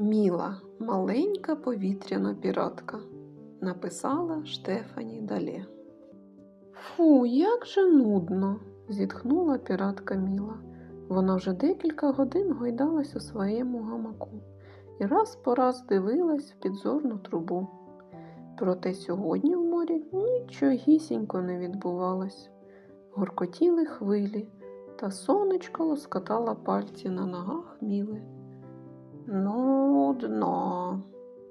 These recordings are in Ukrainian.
Міла, маленька повітряна піратка, написала Штефані Далє. Фу, як же нудно, зітхнула піратка Міла. Вона вже декілька годин гойдалась у своєму гамаку і раз по раз дивилась в підзорну трубу. Проте сьогодні в морі нічогісінько не відбувалось. Горкотіли хвилі, та сонечко лоскотало пальці на ногах Міли. Нудно,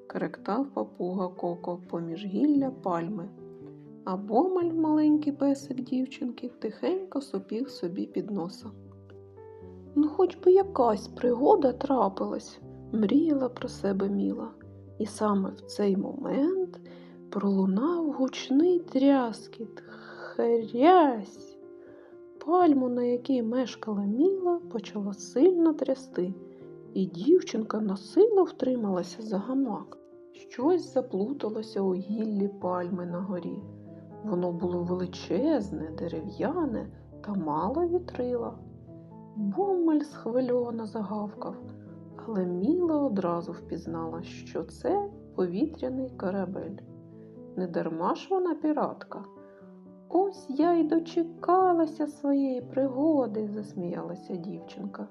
кректав папуга Коко поміж гілля пальми, а бомаль, маленький песик дівчинки, тихенько сопів собі під носа. Ну, хоч би якась пригода трапилась, мріяла про себе Міла, і саме в цей момент пролунав гучний тряскіт. Хрясь! Пальму, на якій мешкала Міла, почала сильно трясти і дівчинка насилу втрималася за гамак. Щось заплуталося у гіллі пальми на горі. Воно було величезне, дерев'яне та мало вітрила. Бомель схвильовано загавкав, але Міла одразу впізнала, що це повітряний корабель. Не дарма ж вона піратка. Ось я й дочекалася своєї пригоди, засміялася дівчинка.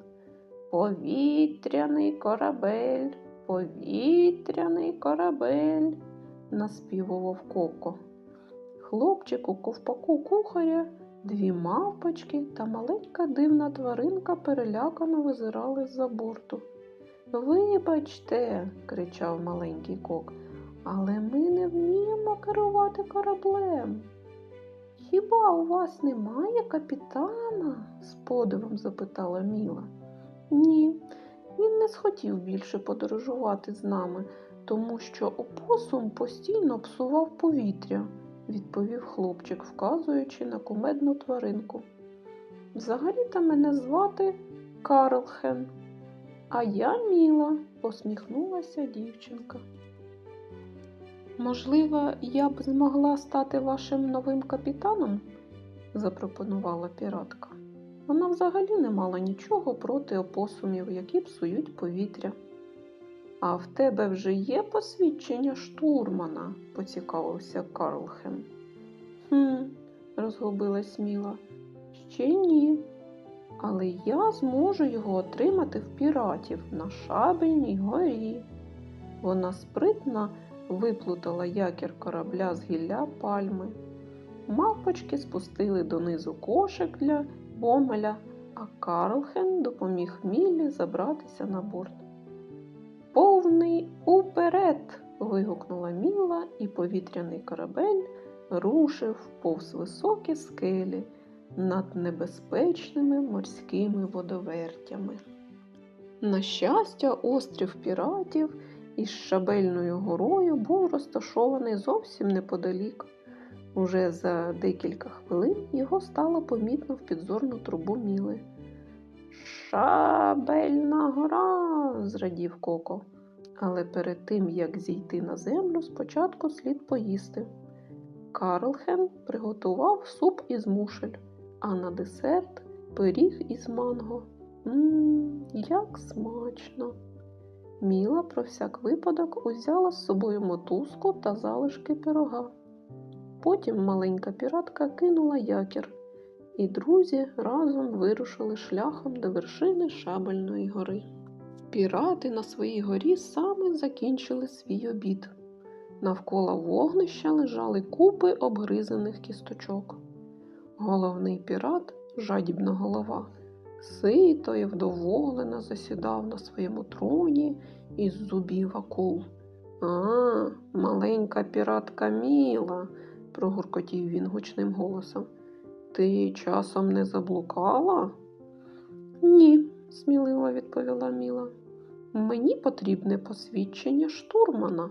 Повітряний корабель, повітряний корабель, наспівував коко. Хлопчик у ковпаку кухаря, дві мавпочки та маленька дивна тваринка перелякано визирали з-за борту. Вибачте, кричав маленький кок, але ми не вміємо керувати кораблем. Хіба у вас немає капітана? з подивом запитала Міла. Ні, він не схотів більше подорожувати з нами, тому що опосум постійно псував повітря, відповів хлопчик, вказуючи на кумедну тваринку. Взагалі-то мене звати Карлхен, а я Міла, посміхнулася дівчинка. Можливо, я б змогла стати вашим новим капітаном? запропонувала піратка. Вона взагалі не мала нічого проти опосумів, які псують повітря. А в тебе вже є посвідчення штурмана? поцікавився Карлхен. Хм, розгубилась Міла. Ще ні. Але я зможу його отримати в піратів на шабельній горі. Вона спритно виплутала якір корабля з гілля пальми. Мавпочки спустили донизу кошик для Бомеля, а Карлхен допоміг Міллі забратися на борт. Повний уперед. вигукнула Міла, і повітряний корабель рушив повз високі скелі над небезпечними морськими водовертями. На щастя, острів піратів із шабельною горою був розташований зовсім неподалік. Уже за декілька хвилин його стало помітно в підзорну трубу Міли. Шабельна гора, зрадів Коко. Але перед тим, як зійти на землю, спочатку слід поїсти. Карлхен приготував суп із мушель, а на десерт пиріг із манго. Ммм, як смачно! Міла про всяк випадок узяла з собою мотузку та залишки пирога. Потім маленька піратка кинула якір, і друзі разом вирушили шляхом до вершини Шабельної гори. Пірати на своїй горі саме закінчили свій обід. Навколо вогнища лежали купи обгризаних кісточок. Головний пірат, жадібна голова, сито і вдоволено засідав на своєму троні із зубів акул. А, маленька піратка Міла прогуркотів він гучним голосом. Ти часом не заблукала? Ні, сміливо відповіла Міла. Мені потрібне посвідчення штурмана.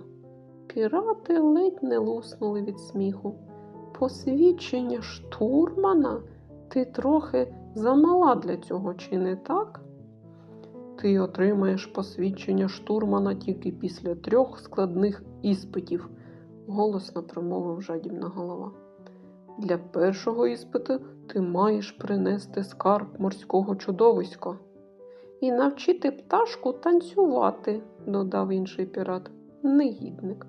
Пірати ледь не луснули від сміху. Посвідчення штурмана? Ти трохи замала для цього, чи не так? Ти отримаєш посвідчення штурмана тільки після трьох складних іспитів голосно промовив жадібна голова. Для першого іспиту ти маєш принести скарб морського чудовиська. І навчити пташку танцювати, додав інший пірат, негідник.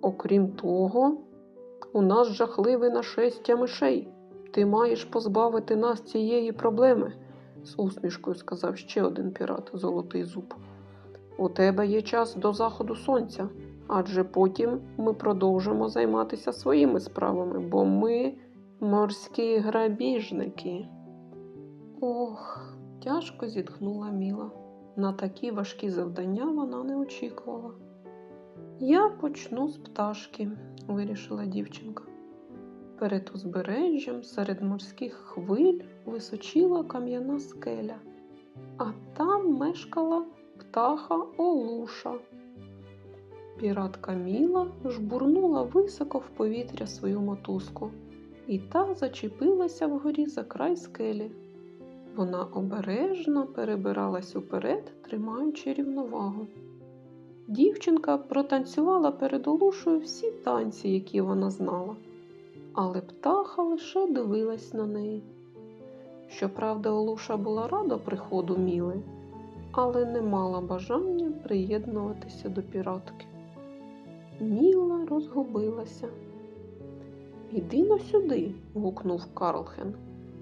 Окрім того, у нас жахливе нашестя мишей. Ти маєш позбавити нас цієї проблеми, з усмішкою сказав ще один пірат Золотий Зуб. У тебе є час до заходу сонця, адже потім ми продовжимо займатися своїми справами, бо ми морські грабіжники. Ох, тяжко зітхнула Міла. На такі важкі завдання вона не очікувала. Я почну з пташки, вирішила дівчинка. Перед узбережжям серед морських хвиль височила кам'яна скеля, а там мешкала птаха Олуша. Піратка Міла жбурнула високо в повітря свою мотузку, і та зачепилася вгорі за край скелі. Вона обережно перебиралась уперед, тримаючи рівновагу. Дівчинка протанцювала перед Олушою всі танці, які вона знала, але птаха лише дивилась на неї. Щоправда, Олуша була рада приходу Міли, але не мала бажання приєднуватися до піратки. Міла розгубилася. Іди но сюди, гукнув Карлхен.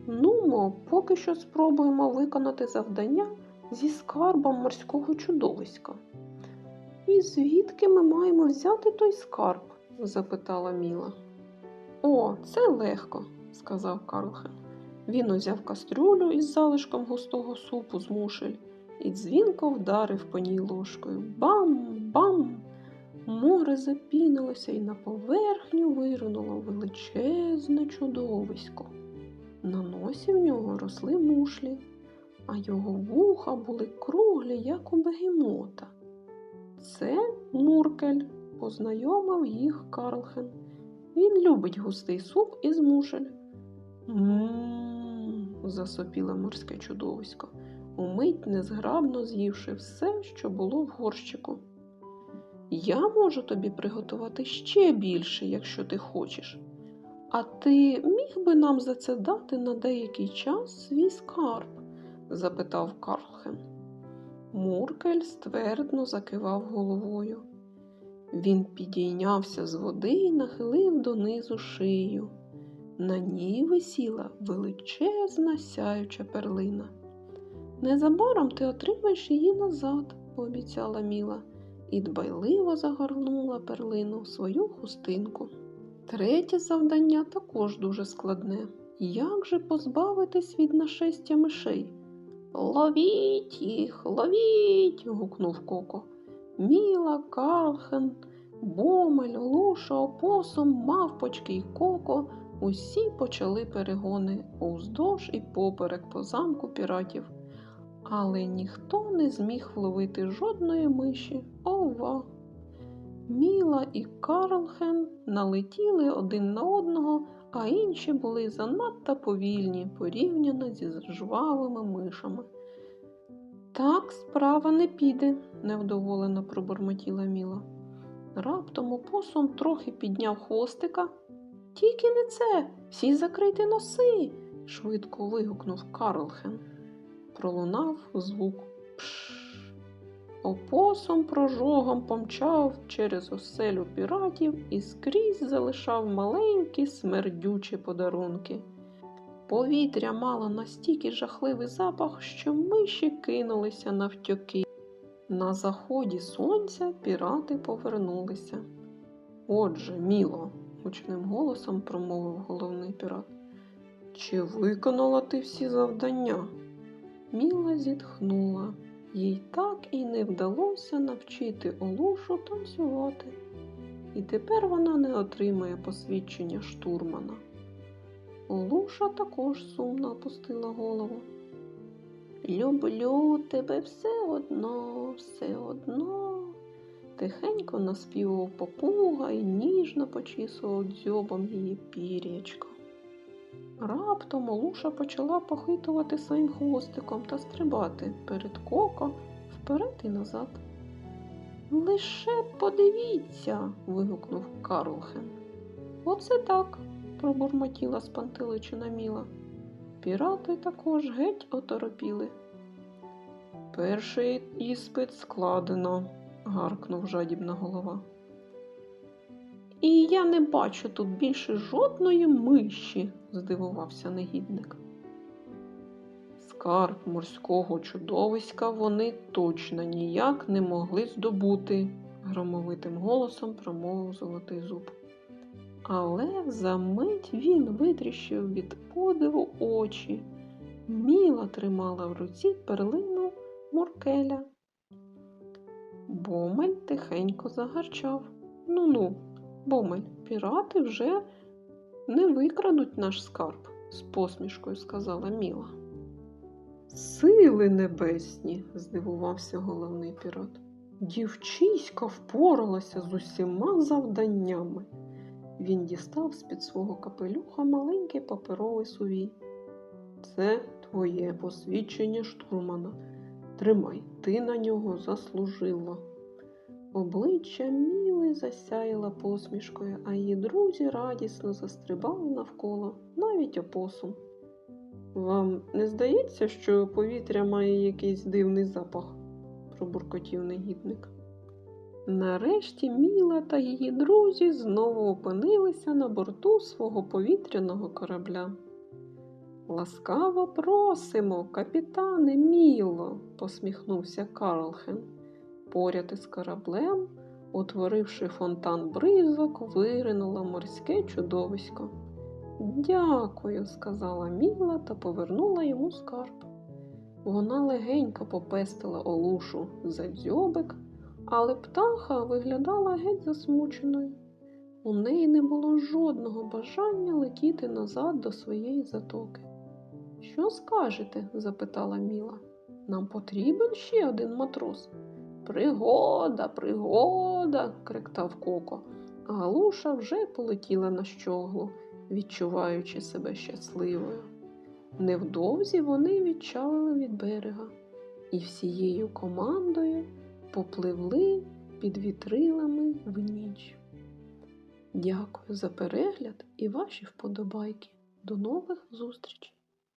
Нумо, поки що спробуємо виконати завдання зі скарбом морського чудовиська. І звідки ми маємо взяти той скарб? запитала Міла. О, це легко, сказав Карлхен. Він узяв кастрюлю із залишком густого супу з мушель і дзвінко вдарив по ній ложкою. Бам-бам! Море запінилося і на поверхню виринуло величезне чудовисько. На носі в нього росли мушлі, а його вуха були круглі, як у бегемота. Це Муркель, познайомив їх Карлхен. Він любить густий суп із мушель. М-м-м, засопіло морське чудовисько, умить незграбно з'ївши все, що було в горщику. Я можу тобі приготувати ще більше, якщо ти хочеш. А ти міг би нам за це дати на деякий час свій скарб? запитав Карлхен. Муркель ствердно закивав головою. Він підійнявся з води і нахилив донизу шию. На ній висіла величезна сяюча перлина. Незабаром ти отримаєш її назад, пообіцяла Міла, і дбайливо загорнула перлину в свою хустинку. Третє завдання також дуже складне. Як же позбавитись від нашестя мишей? Ловіть їх, ловіть. гукнув Коко. Міла, Карлхен, Бомель, Луша, Опосум, Мавпочки й Коко усі почали перегони уздовж і поперек по замку піратів. Але ніхто не зміг вловити жодної миші. Ова! Міла і Карлхен налетіли один на одного, а інші були занадто повільні порівняно зі жвавими мишами. Так справа не піде, невдоволено пробурмотіла Міла. Раптом опосум трохи підняв хвостика. Тільки не це, всі закрити носи, швидко вигукнув Карлхен. Пролунав звук пш. Опосум прожогом помчав через оселю піратів і скрізь залишав маленькі смердючі подарунки. Повітря мало настільки жахливий запах, що миші кинулися навтьоки. На заході сонця пірати повернулися. Отже, міло, гучним голосом промовив головний пірат. Чи виконала ти всі завдання? Міла зітхнула. Їй так і не вдалося навчити Олушу танцювати, і тепер вона не отримає посвідчення штурмана. Олуша також сумно опустила голову. Люблю тебе все одно, все одно. Тихенько наспівував попуга і ніжно почісував дзьобом її пір'ячко. Раптом Олуша почала похитувати своїм хвостиком та стрибати перед коко вперед і назад. Лише подивіться. вигукнув Карлхен. Оце так, пробурмотіла спантеличена Міла. Пірати також геть оторопіли. Перший іспит складено, гаркнув жадібна голова. І я не бачу тут більше жодної миші, здивувався негідник. Скарб морського чудовиська вони точно ніяк не могли здобути, громовитим голосом промовив золотий зуб. Але за мить він витріщив від подиву очі. Міла тримала в руці перлину Муркеля. Бомель тихенько загарчав. Ну ну, Бомель, пірати вже не викрадуть наш скарб, з посмішкою сказала Міла. Сили небесні, здивувався головний пірат. Дівчиська впоралася з усіма завданнями. Він дістав з-під свого капелюха маленький паперовий сувій. Це твоє посвідчення штурмана. Тримай, ти на нього заслужила. Обличчя Міли засяяла посмішкою, а її друзі радісно застрибали навколо, навіть опосум. Вам не здається, що повітря має якийсь дивний запах? пробуркотів негідник. Нарешті Міла та її друзі знову опинилися на борту свого повітряного корабля. Ласкаво просимо, капітане Міло, посміхнувся Карлхен. Поряд із кораблем, утворивши фонтан бризок, виринуло морське чудовисько. Дякую, сказала Міла та повернула йому скарб. Вона легенько попестила Олушу за дзьобик, але птаха виглядала геть засмученою. У неї не було жодного бажання летіти назад до своєї затоки. Що скажете? запитала Міла. Нам потрібен ще один матрос. Пригода, пригода, кректав Коко. Галуша вже полетіла на щоглу, відчуваючи себе щасливою. Невдовзі вони відчалили від берега і всією командою попливли під вітрилами в ніч. Дякую за перегляд і ваші вподобайки. До нових зустрічей!